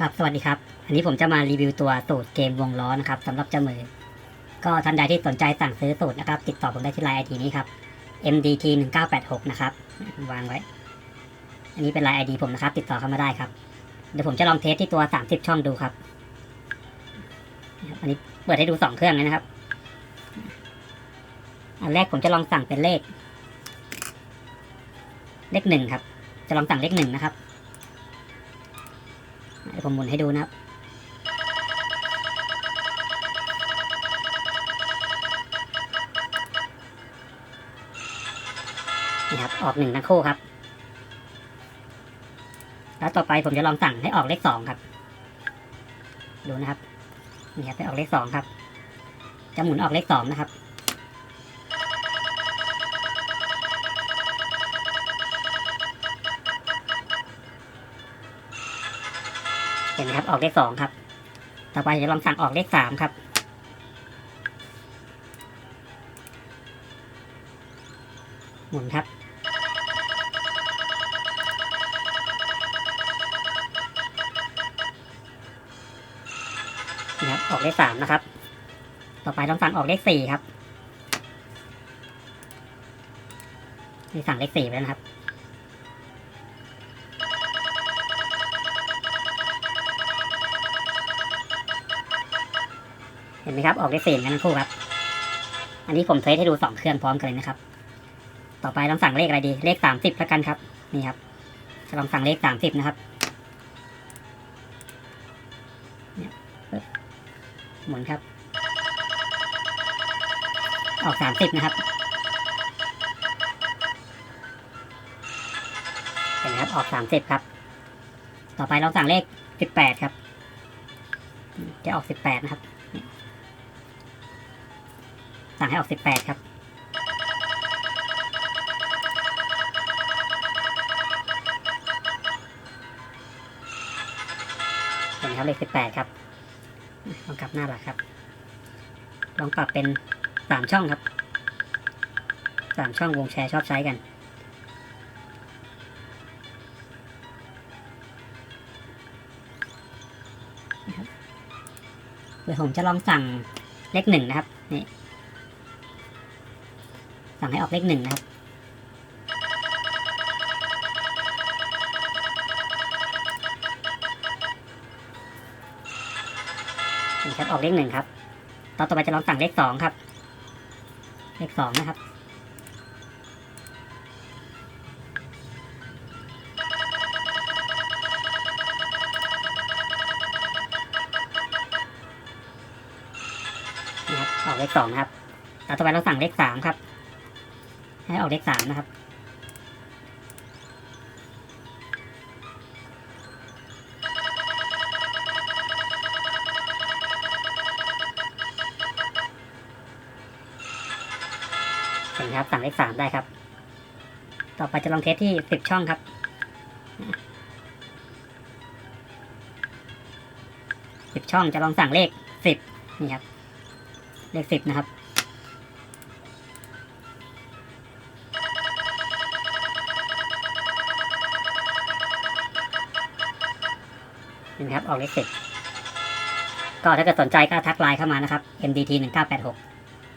ครับสวัสดีครับ อันนี้ผมจะมารีวิวตัวสูตรเกมวงล้อนะครับสำหรับเจ้ามือ ก็ท่านใดที่สนใจสั่งซื้อสูตรนะครับ ติดต่อผมได้ที่ไลน์ไอดีนี้ครับ MDT 1 9 8 6นะครับวางไว้ อันนี้เป็นไลน์ไอดีผมนะครับ ติดต่อเข้ามาได้ครับ เดี๋ยวผมจะลองเทสที่ตัว 30 ช่องดูครับ อันนี้เปิดให้ดูสองเครื่องเลยนะครับ อันแรกผมจะลองสั่งเป็นเลข เลขหนึ่งครับ จะลองสั่งเลขหนึ่งนะครับ ดี๋ยวผมหมุนให้ดูนะครับนี่ครับออกหนึ่งทั้งคู่ครับ แล้วต่อไปผมจะลองสั่งให้ออกเลขสองครับ ดูนะครับนี่ครับให้ออกเลขสองครับ จะหมุนออกเลขสองนะครับ เห็นไหมครับ ออกเลขสองครับ ต่อไปจะลองสั่งออกเลขสามครับ หมุนครับนี่ครับ ออกเลขสามนะครับ ต่อไปลองสั่งออกเลขสี่ครับนี่สั่งเลขสี่ไปแล้วนะครับ เห็นไหมครับออกเลขสี่เหมือนกันทั้งคู่ครับ อันนี้ผมเทสให้ดูสองเครื่องพร้อมกันเลยนะครับ ต่อไปลองสั่งเลขอะไรดี เลขสามสิบแล้วกันครับ นี่ครับ จะลองสั่งเลขสามสิบนะครับเนี่ยปึ๊บหมุนครับ ออกสามสิบนะครับเห็นไหมครับออกสามสิบครับ ต่อไปลองสั่งเลขสิบแปดครับ จะออกสิบแปดนะครับ สั่งให้ออกสิบแปดครับ เห็นไหมครับเลขสิบแปดครับ ลองกลับหน้าหลักครับ ลองปรับเป็นสามช่องครับสามช่องวงแชร์ชอบใช้กันเดี๋ยวผมจะลองสั่งเลขหนึ่งนะครับ นี่ สั่งให้ออกเลขหนึ่งนะครับ นี่ครับออกเลขหนึ่งครับต่อต่อไปจะลองสั่งเลขสองครับ เลขสองนะครับนี่ครับออกเลขสองครับต่อต่อไปเราสั่งเลขสามครับ ให้ออกเลขสามนะครับ เห็นครับสั่งเลขสามได้ครับ ต่อไปจะลองเทสที่สิบช่องครับสิบช่องจะลองสั่งเลขสิบนี่ครับ เลขสิบนะครับ นี่นะครับออกเลขสิบก็ถ้าเกิดสนใจก็ทักไลน์เข้ามานะครับ MDT 1986